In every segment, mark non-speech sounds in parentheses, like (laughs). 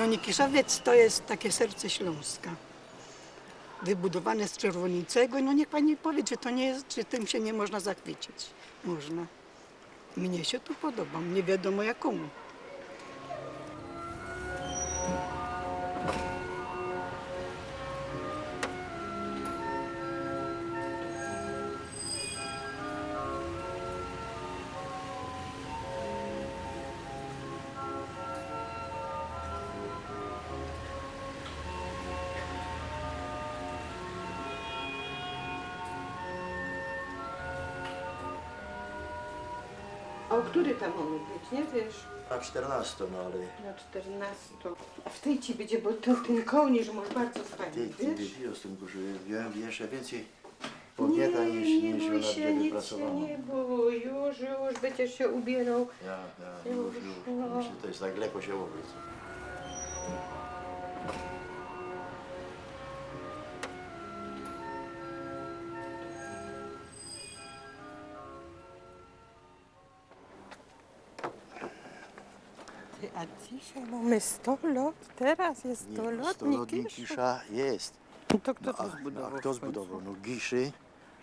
No Nikiszowiec to jest takie serce Śląska. Wybudowane z czerwonicego. No niech pani powie, czy to nie jest, czy tym się nie można zachwycić. Można. Mnie się tu podoba, nie wiadomo jak A który tam mamy być, nie wiesz? Na 14, no ale Na 14. A w tej ci będzie, bo to ten kołnierz masz bardzo fajny, ty, ty wiesz? wiesz, z tym że wziąłem jeszcze więcej podnieta niż, nie niż bój ona się, będzie nic się nie bój, już, już będziesz się ubierał. Ja, ja, już, już. No. Myślę, to jest tak lekko się ubrać. A dzisiaj mamy 100 lot, teraz jest 100 lot, Stolotnik Gisza jest. To kto No, to a, zbudował? a kto końcu? zbudował? No Giszy,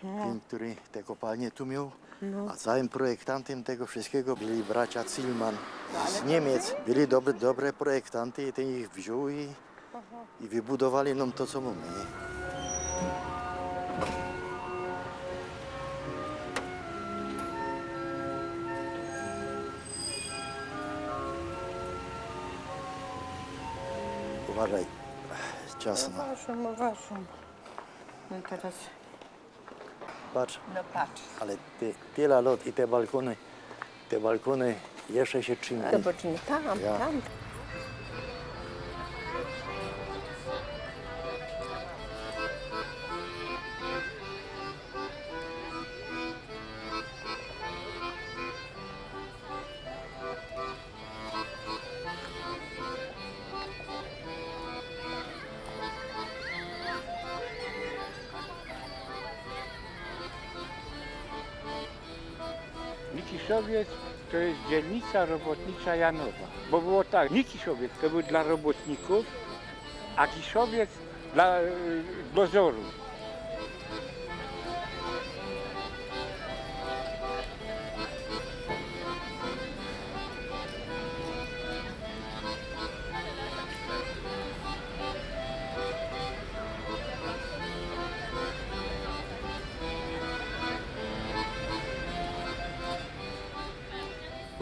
ten, który te kopalnie tu miał. No. A całym projektantem tego wszystkiego byli bracia Zillman z Niemiec. Byli dobre, dobre projektanty i ten ich wziął i, i wybudowali nam to, co mamy. Nie? Uważaj, ciasno. Uważam, uważam. No teraz, Patrz, no patrz. ale ty, tyle lot i te balkony, te balkony jeszcze się trzymają. Zobacz, nie tam, Ja. tam. Nikiszowiec to jest dzielnica robotnicza Janowa. Bo było tak, Nikiszowiec to był dla robotników, a Kiszowiec dla y,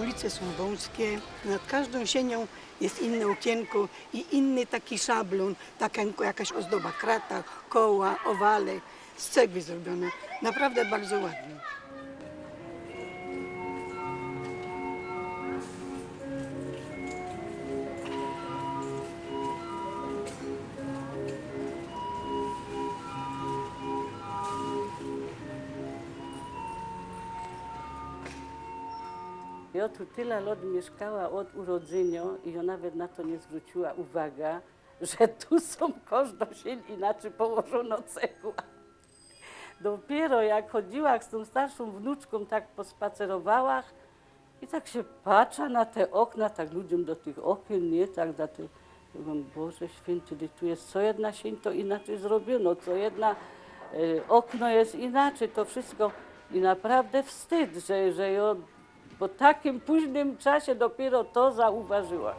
Ulice są wąskie, nad każdą sienią jest inne okienko i inny taki szablon, taka jakaś ozdoba, krata, koła, owale, z cegły zrobione. Naprawdę bardzo ładnie. Ja tu tyle lat mieszkała od urodzenia i ja nawet na to nie zwróciła uwaga, że tu są każda sień inaczej położona cegła. Dopiero jak chodziła z tą starszą wnuczką, tak pospacerowała i tak się patrzę na te okna, tak ludziom do tych okien, nie, tak na Mówię, Boże święty, tu jest co jedna sień, to inaczej zrobiono, co jedna e, okno jest inaczej, to wszystko. I naprawdę wstyd, że, że ja po takim późnym czasie dopiero to zauważyła.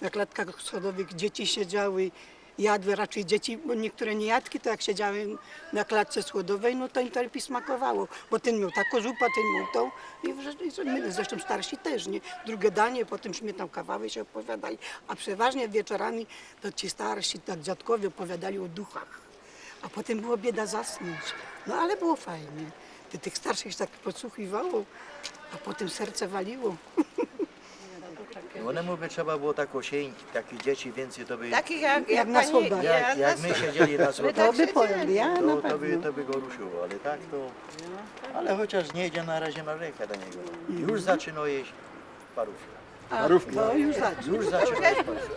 Na klatkach schodowych dzieci siedziały, jadły raczej dzieci, bo niektóre nie jadki, to jak siedziały na klatce schodowej, no to im lepiej smakowało, bo ten miał taką zupę, ten miał tą i zresztą starsi też, nie? Drugie danie, potem śmietną kawały się opowiadali, a przeważnie wieczorami to ci starsi, tak dziadkowie opowiadali o duchach, a potem było bieda zasnąć, no ale było fajnie. Ty tych starszych się tak podsłuchiwało, a potem serce waliło. (laughs) One by trzeba było taką sień, takich dzieci więcej, to by... Takich jak, Jak na pani- schodach. ja Jak, jak my siedzieli na schodach, To by pojęli, ja na to, to, by, pewno. to by go ruszyło, ale tak to... Ale chociaż nie idzie na razie na rękę do niego. Już zaczyna jeść parówkę. No już zacznie. Już zaczyna jeść parówkę.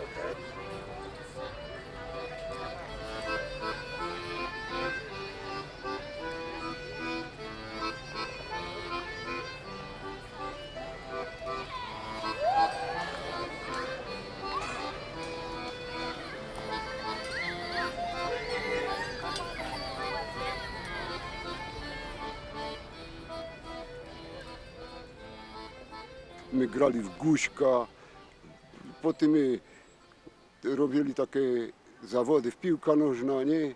My grali w guśka, potem my robili takie zawody w piłka nożna, nie?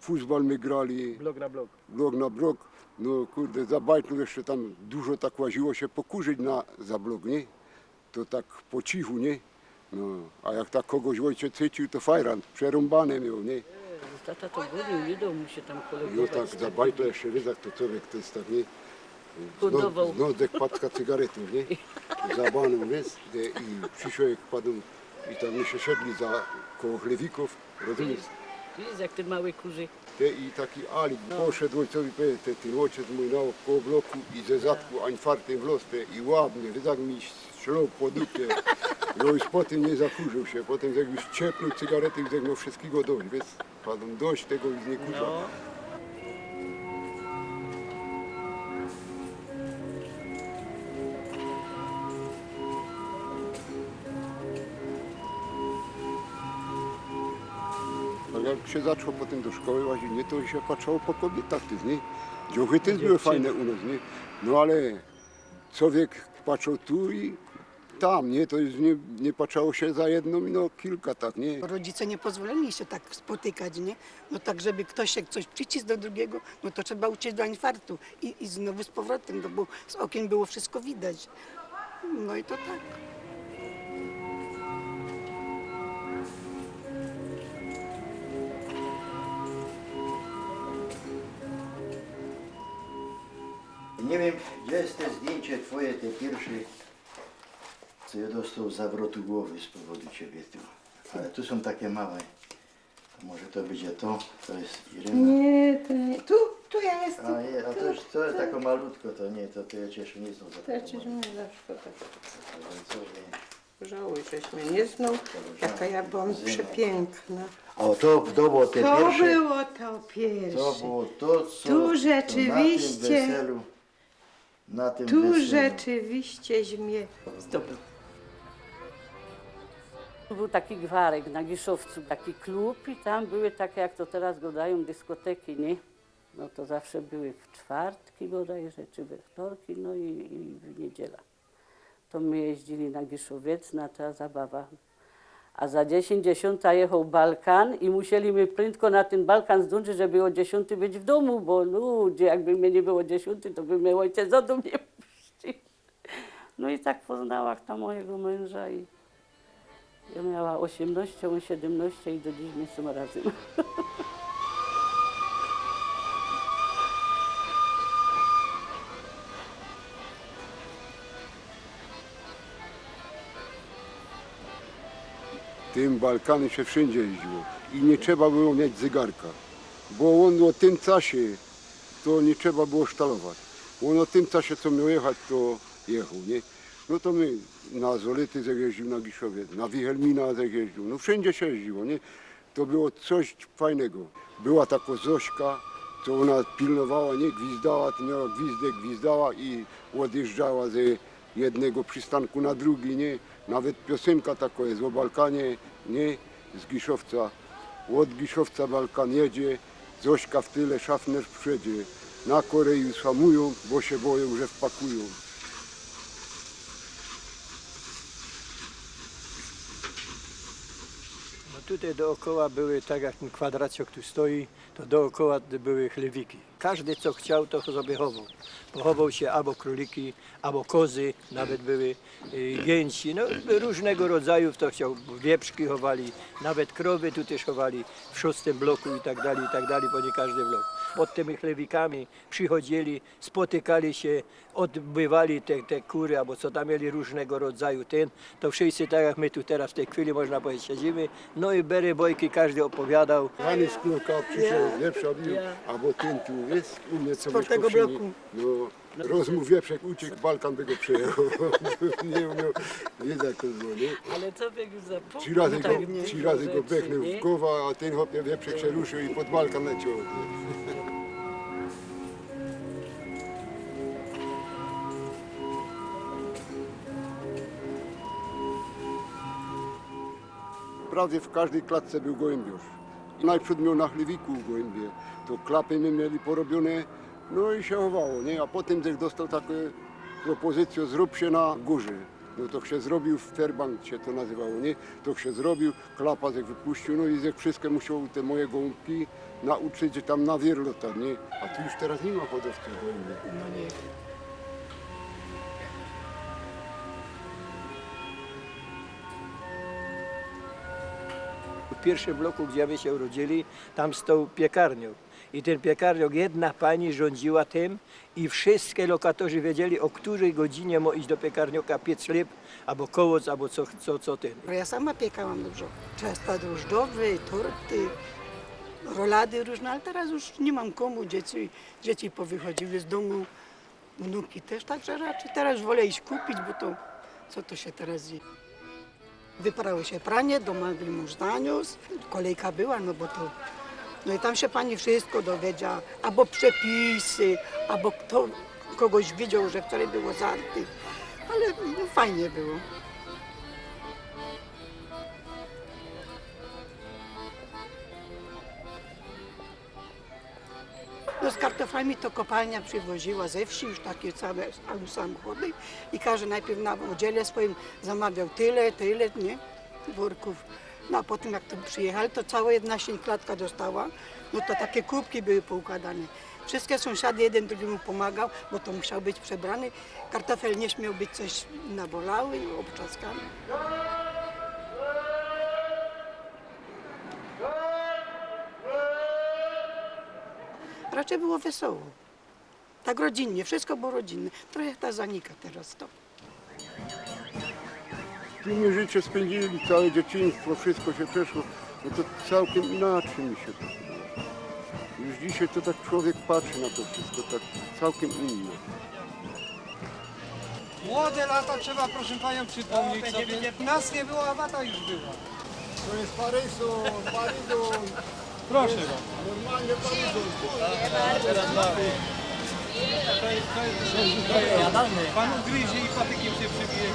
Futbol my grali. Blok na blok. blok na blok. No kurde, za bajtlu jeszcze tam dużo tak łaziło się pokurzyć na, za blok, nie? To tak po cichu, nie? No, a jak tak kogoś ojciec chycił, to fajran, przerąbane miał, nie? Tata to gonił, nie dał mu się tam No kolegować. tak za bajtlu jeszcze wiesz, jak to człowiek to jest tak, nie? Hodował. No, dek paczka cygaretów, nie? Za baną, wiesz? De- I przyszły jak padł i tam my się szedli za koło chlewików, rozumiesz? Widzisz, jak ten mały kurzy. Te i taki Alik poszedł ojcowi, powie, te, ten ojciec mój na koło bloku i ze zadku ań fartem w los te, i ładnie, że tak mi strzelał po dupie. No już potem nie zakurzył się, potem jak już ciepnął cygarety, miał wszystkiego dość, wiesz, padł dość tego już nie kurza. No. Jak się zaczął potem do szkoły łazić, nie, to się patrzało po kobietach, ty, nie? Dziochy też były fajne u nas, nie? No ale człowiek patrzył tu i tam, nie? To już nie, nie patrzało się za jedną, no kilka tak, nie? Rodzice nie pozwolili się tak spotykać, nie? No tak, żeby ktoś się coś przycisł do drugiego, no to trzeba uciec do infarktu i, i znowu z powrotem, no bo z okien było wszystko widać. No i to tak. Nie wiem, gdzie jest to zdjęcie twoje, te pierwsze, co ja dostał zawrotu głowy z powodu ciebie tu. Ale tu są takie małe. To może to będzie to, to jest Irena. Nie, to nie. Tu, tu ja jestem. A, je, a to, to jest tako malutko, to nie, to, to ja cię jeszcze nie znam za To ja taką ci malutką. nie zawsze tak. Ojcowie. Żałuj, żeś mnie nie znał. Jaka ja byłam przepiękna. O, to, to było te To pierwsze. było to To pierwsze. było to, co Tu rzeczywiście- na tym weselu, na tym Tu weselu. rzeczywiścieś mnie zdobył. Był taki gwarek na Giszowcu, taki klub i tam były takie, jak to teraz go dają, dyskoteki, nie? No to zawsze były w czwartki bodajże, czy we wtorki, no i, i w niedziela. To my jeździli na Giszowiec, na ta zabawa. A za 10 dziesiąta jechał Balkan i musieliśmy prędko na ten Balkan zdążyć, żeby o 10 być w domu, bo ludzie, jakby mnie nie było 10, to by mnie ojciec do domu nie puścił. No i tak poznała ta mojego męża i ja miała 18, on 17 i do dziś nie są razem. (laughs) Tym Balkany się wszędzie jeździło i nie trzeba było mieć zegarka, bo on o tym czasie to nie trzeba było sztalować. On o tym czasie, co miał jechać, to jechał, nie? No to my na Zolety jeździł na Giszowiec, na Wichelmina jeździł, no wszędzie się jeździło, nie? To było coś fajnego. Była taka Zośka, co ona pilnowała, nie gwizdała, to miała gwizdę, gwizdała i odjeżdżała ze jednego przystanku na drugi, nie? Nawet piosenka taka jest o Balkanie, nie? Z Giszowca. Od Giszowca Balkan jedzie, Zośka w tyle, szafner w przodzie. Na Korei hamują, bo się boją, że wpakują. Tutaj dookoła były, tak jak ten kwadraciok tu stoi, to dookoła były chlewiki. Każdy co chciał, to sobie chował. Pochował się albo króliki, albo kozy, nawet były y, gięci, no różnego rodzaju, to chciał, wieprzki chowali, nawet krowy tu też chowali w szóstym bloku i tak dalej, i tak dalej, bo nie każdy blok. Pod tymi chlewikami przychodzili, spotykali się, odbywali te, te kury, albo co tam mieli różnego rodzaju ten, to wszyscy tak jak my tu teraz w tej chwili można powiedzieć siedzimy, no i bery bojki każdy opowiadał, Pani z Knurka przyszedł, wieprza bił, albo ten tu jest, u mnie co przy bloku. No, rozmów wieprzek uciekł, Balkan by go przejechał. (laughs) nie umiał, nie za to było, nie? Ale co by już zapomniał? Trzy razy go, tak trzy razy go nie? w głowę, a ten chłopie wieprzek się ruszył i pod Balkan leciał. Prawie w każdej klatce był gołębiusz. Najprzód miał na chlewiku gołębie, to klapy my mieli porobione, no i się chowało, nie? A potem też dostał taką propozycję, zrób się na górze. No to się zrobił Fairbank się to nazywało, nie? To się zrobił, klapa jak wypuścił, no i jak wszystkie musiał te moje gołąbki nauczyć, że tam na wierlota, nie? A tu już teraz nie ma hodowców gołębi. No nie. Pierwszym bloku, gdzie my się urodzili, tam stał piekarniok. I ten piekarniok, jedna pani rządziła tym i wszystkie lokatorzy wiedzieli, o której godzinie mo iść do piekarnioka piec chleb, albo kołoc, albo co, co, co ten. Ja sama piekałam dużo. Ciasta drożdżowe, torty, rolady różne, ale teraz już nie mam komu. Dzieci, dzieci powychodziły z domu, wnuki też, także raczej teraz wolę iść kupić, bo to co to się teraz dzieje. Wyprało się pranie, do magli mąż zaniósł, kolejka była, no bo to... No i tam się pani wszystko dowiedziała, albo przepisy, albo kto kogoś widział, że wczoraj było zarty, ale no, fajnie było. Z kartoflami to kopalnia przywoziła ze wsi już takie całe samochody i każdy najpierw na oddziale swoim zamawiał tyle, tyle, nie, worków. No a potem jak to przyjechali, to cała jedna klatka dostała, no to takie kubki były poukładane. Wszystkie sąsiady jeden drugiemu pomagał, bo to musiał być przebrany. Kartofel nie śmiał być coś nabolały obczaskany. Raczej było wesoło. Tak rodzinnie, wszystko było rodzinne. Trochę ta zanika teraz to. Tu mi życie spędzili, całe dzieciństwo, wszystko się przeszło, no to całkiem inaczej mi się to podoba. Już dzisiaj to tak człowiek patrzy na to wszystko, tak całkiem innie. Młode lata trzeba proszę panią przypomnieć sobie. Nas nie było, a wata już była. To jest Paryżu, Paryżu, Proszę bardzo. normalnie. Pan ugryzie i patykiem się przybije.